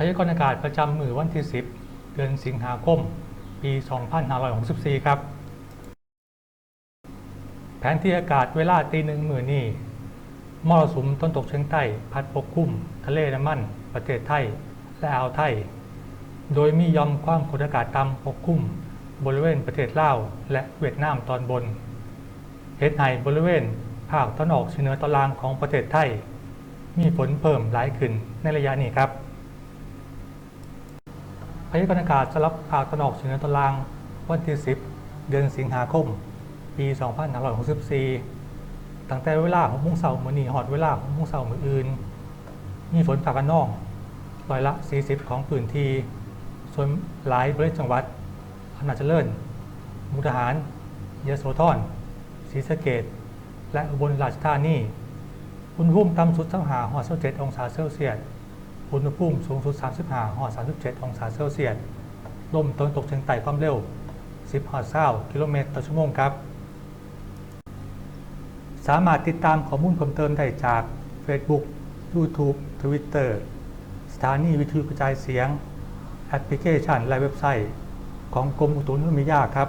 พยากรณ์อากาศประจำมือวันที่ 10 เดือนสิงหาคม ปี 2564 ครับ แผนที่อากาศเวลาตีหนึ่งมือนี้มรสุมต้นตกเฉียงใต้ พัดปกคลุม ทะเลน้ำมัน ประเทศไทย และอ่าวไทย โดยมียอมความกดอากาศต่ำปกคลุม บริเวณประเทศลาว และเวียดนามตอนบนเฮ็ดให้บริเวณภาคตะวันออกเฉียงเหนือตอนล่างของประเทศไทย มีฝนเพิ่มหลายขึ้นในระยะนี้ครับ พยากรณ์อากาศสำหรับภาคตะวันออกเฉียงเหนือตอนลางวันที่ 10 เดือนสิงหาคม ปี 2564 ตั้งแต่เวลา6โมงเช้ามื้อนี้ฮอดเวลา6โมงเช้ามื้ออื่น มีฝนฟ้าคะนองร้อยละ 40 ของพื้นที่ ส่วนหลายบริเวณจังหวัดอำนาจเจริญ มุกดาหารยโสธรศรีสะเกษและอุบลราชธานีอุณหภูมิต่ำสุด35ฮอด27องศาเซลเซียส อุณหภูมิสูงสุด 35ฮอด37 องศาเซลเซียส ลมตะวันตกเฉียงใต้ความเร็ว 10ฮอด20กิโลเมตรต่อชั่วโมงครับ สามารถติดตามข้อมูลเพิ่มเติมได้จาก Facebook YouTube Twitter สถานีวิทยุกระจายเสียง แอปพลิเคชัน และเว็บไซต์ ของกรมอุตุนิยมวิทยาครับ